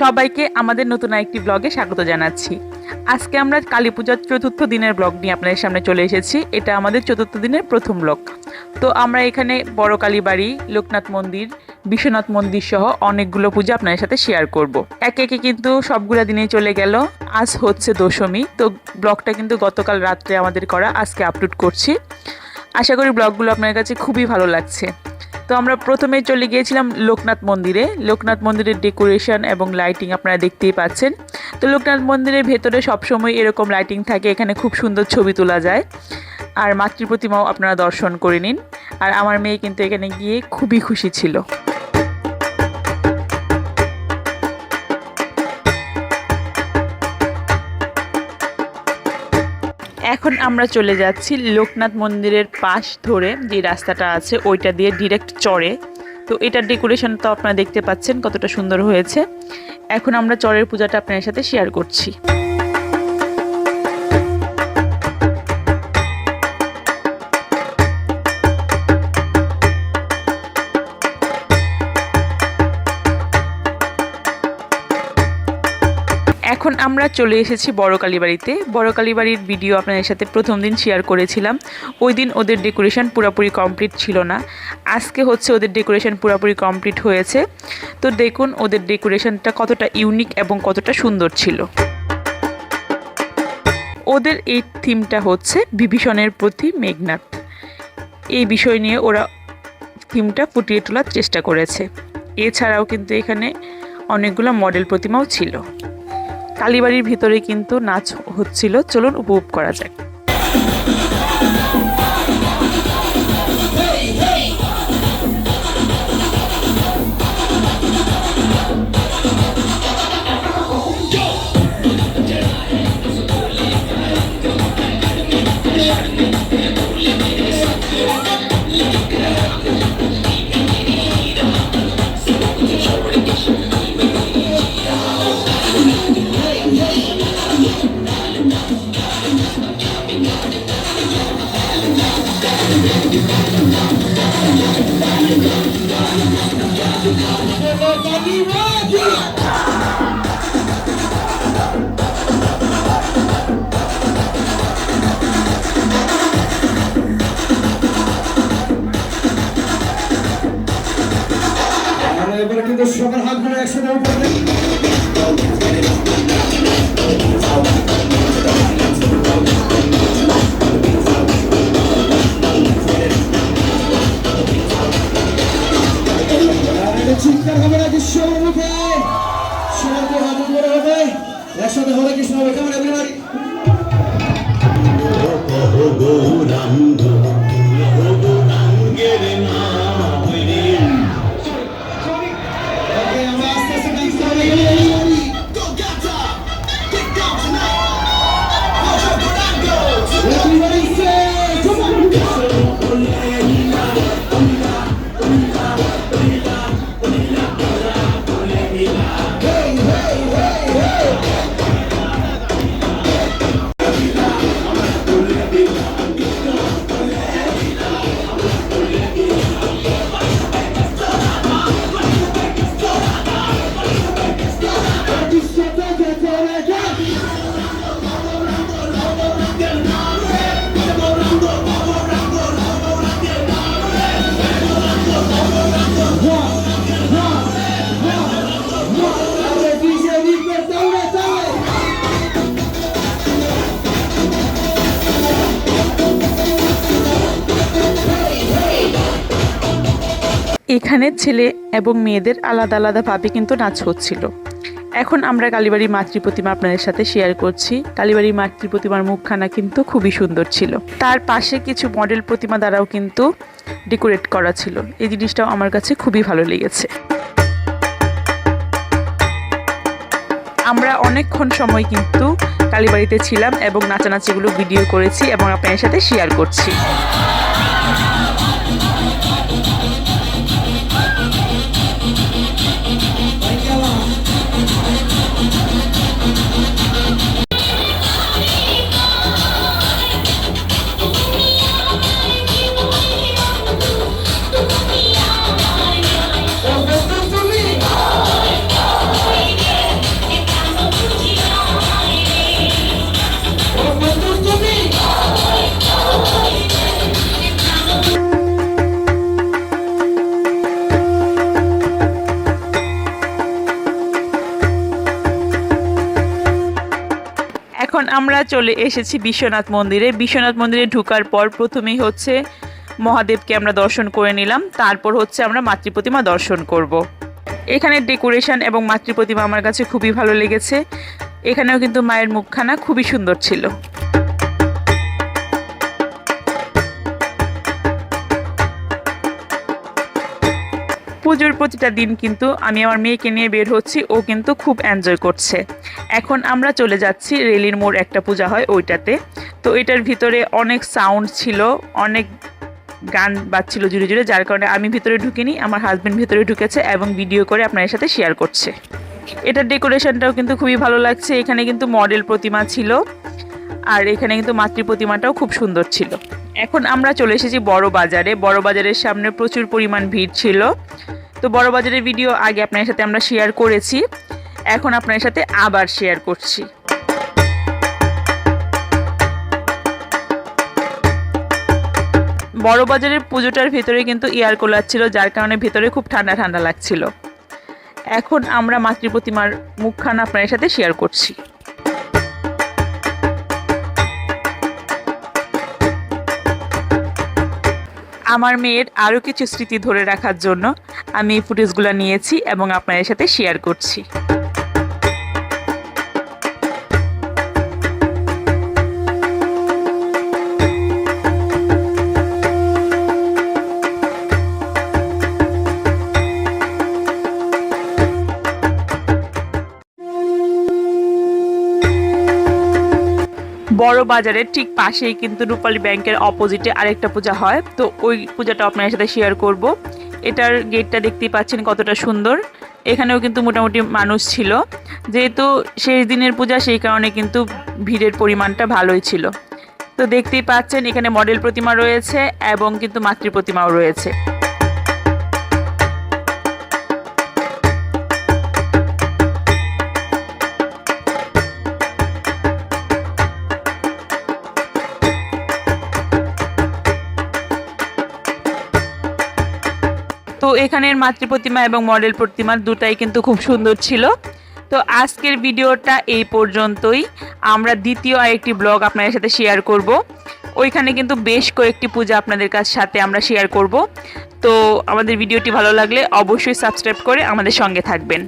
সবাইকে আমাদের নতুন একটি ব্লগে স্বাগত জানাচ্ছি। আজকে আমরা কালী পূজার চতুর্থ দিনের ব্লগ নিয়ে আপনাদের সামনে চলে এসেছি। এটা আমাদের চতুর্থ দিনের প্রথম ব্লগ তো আমরা এখানে বড় কালী বাড়ি, লোকনাথ মন্দির, বিশ্বনাথ মন্দির সহ অনেকগুলো পূজা আপনাদের সাথে শেয়ার করব। একে একে কিন্তু সবগুলো দিনে চলে গেল। আজ হচ্ছে দশমী। তো ব্লগটা কিন্তু গতকাল রাত্রে আমাদের করা। আজকে আপলোড করছি। আশা করি ব্লগগুলো আপনার কাছে খুবই ভালো লাগছে। তো আমরা প্রথমে চলে গিয়েছিলাম লোকনাথ মন্দিরে। লোকনাথ মন্দিরের ডেকোরেশন এবং লাইটিং আপনারা দেখতেই পাচ্ছেন। তো লোকনাথ মন্দিরের ভেতরে সবসময় এরকম লাইটিং থাকে, এখানে খুব সুন্দর ছবি তোলা যায়। আর মাতৃ প্রতিমাও আপনারা দর্শন করে নিন। আর আমার মেয়ে কিন্তু এখানে গিয়ে খুবই খুশি ছিল। এখন আমরা চলে যাচ্ছি লোকনাথ মন্দিরের পাশ ধরে যে রাস্তাটা আছে, ওইটা দিয়ে ডিরেক্ট চড়ে তো এটার ডেকোরেশন তো আপনারা দেখতে পাচ্ছেন কতটা সুন্দর হয়েছে। এখন আমরা চরের পূজাটা আপনাদের সাথে শেয়ার করছি। এখন আমরা চলে এসেছি বড় কালীবাড়িতে। বড় কালীবাড়ির ভিডিও আপনাদের সাথে প্রথম দিন শেয়ার করেছিলাম। ওই দিন ওদের ডেকোরেশন পুরোপুরি কমপ্লিট ছিল না। আজকে হচ্ছে ওদের ডেকোরেশন পুরোপুরি কমপ্লিট হয়েছে। তো দেখুন ওদের ডেকোরেশনটা কতটা ইউনিক এবং কতটা সুন্দর ছিল। ওদের এই থিমটা হচ্ছে বিভীষণের প্রতি মেঘনাথ। এই বিষয় নিয়ে ওরা থিমটা ফুটিয়ে তোলার চেষ্টা করেছে। এছাড়াও কিন্তু এখানে অনেকগুলো মডেল প্রতিমাও ছিল। কালীবাড়ির ভিতরে কিন্তু নাচ হচ্ছিল। চলুন উপভোগ করা যাক। সবার হাত ধরে একসাথে উপরে। এখানে ছেলে এবং মেয়েদের আলাদা আলাদাভাবে কিন্তু নাচ হচ্ছিল। এখন আমরা কালীবাড়ি মাতৃ প্রতিমা আপনাদের সাথে শেয়ার করছি। কালীবাড়ি মাতৃ প্রতিমার মুখখানা কিন্তু খুবই সুন্দর ছিল। তার পাশে কিছু মডেল প্রতিমা দ্বারাও কিন্তু ডেকোরেট করা ছিল। এই জিনিসটাও আমার কাছে খুবই ভালো লেগেছে। আমরা অনেকক্ষণ সময় কিন্তু কালীবাড়িতে ছিলাম এবং নাচানাচিগুলো ভিডিও করেছি এবং আপনাদের সাথে শেয়ার করছি। চলে এসেছি বিশ্বনাথ মন্দিরে। বিশ্বনাথ মন্দিরে ঢুকার পর প্রথমেই হচ্ছে মহাদেবকে আমরা দর্শন করে নিলাম। তারপর হচ্ছে আমরা মাতৃপ্রতিমা দর্শন করব। এখানে ডেকোরেশন এবং মাতৃপ্রতিমা আমার কাছে খুবই ভালো লেগেছে। এখানেও কিন্তু মায়ের মুখখানা খুবই সুন্দর ছিল। পুজোর প্রতিটা দিন কিন্তু আমি আমার মেয়েকে নিয়ে বের হচ্ছি, ও কিন্তু খুব এনজয় করছে। এখন আমরা চলে যাচ্ছি, রেলির মোড় একটা পূজা হয় ওইটাতে। তো এটার ভিতরে অনেক সাউন্ড ছিল, অনেক গান বাজছিল জুড়ে জুড়ে, যার কারণে আমি ভিতরে ঢুকিনি, আমার হাজব্যান্ড ভিতরে ঢুকেছে এবং ভিডিও করে আপনাদের সাথে শেয়ার করছে। এটার ডেকোরেশনটাও কিন্তু খুবই ভালো লাগছে, এখানে কিন্তু মডেল প্রতিমা ছিল, আর এখানে কিন্তু মাতৃ প্রতিমাটাও খুব সুন্দর ছিল। এখন আমরা চলে এসেছি বড় বাজারে, বড় বাজারের সামনে প্রচুর পরিমাণ ভিড় ছিল। তো বড় বাজারের ভিডিও আগে আপনার সাথে আমরা শেয়ার করেছি। এখন আপনার সাথে আবার শেয়ার করছি। বড় বাজারের পুজোটার ভেতরে কিন্তু এয়ার কুলার ছিল, যার কারণে ভেতরে খুব ঠান্ডা ঠান্ডা লাগছিল। এখন আমরা মাতৃ প্রতিমার মুখখানা আপনার সাথে শেয়ার করছি। আমার মেয়ের আরও কিছু স্মৃতি ধরে রাখার জন্য আমি এই ফুটেজগুলো নিয়েছি এবং আপনাদের সাথে শেয়ার করছি। বড় বাজারের ঠিক পাশেই কিন্তু রূপালী ব্যাংকের অপোজিটে আরেকটা পূজা হয়। তো ওই পূজাটা আপনার সাথে শেয়ার করব। এটার গেটটা দেখতেই পাচ্ছেন কতটা সুন্দর। এখানেও কিন্তু মোটামুটি মানুষ ছিল। যেহেতু শেষ দিনের পূজা, সেই কারণে কিন্তু ভিড়ের পরিমাণটা ভালোই ছিল। তো দেখতেই পাচ্ছেন এখানে মডেল প্রতিমা রয়েছে এবং কিন্তু মাতৃ প্রতিমাও রয়েছে। তো এখানের মাতৃ প্রতিমা এবং মডেল প্রতিমা দুটাই কিন্তু খুব সুন্দর ছিল। তো আজকের ভিডিওটা এই পর্যন্তই। আমরা দ্বিতীয় আরেকটি ব্লগ আপনাদের সাথে শেয়ার করব। ওইখানে কিন্তু বেশ কয়েকটি পূজা আপনাদের কাছ সাথে আমরা শেয়ার করব। তো আমাদের ভিডিওটি ভালো লাগলে অবশ্যই সাবস্ক্রাইব করে আমাদের সঙ্গে থাকবেন।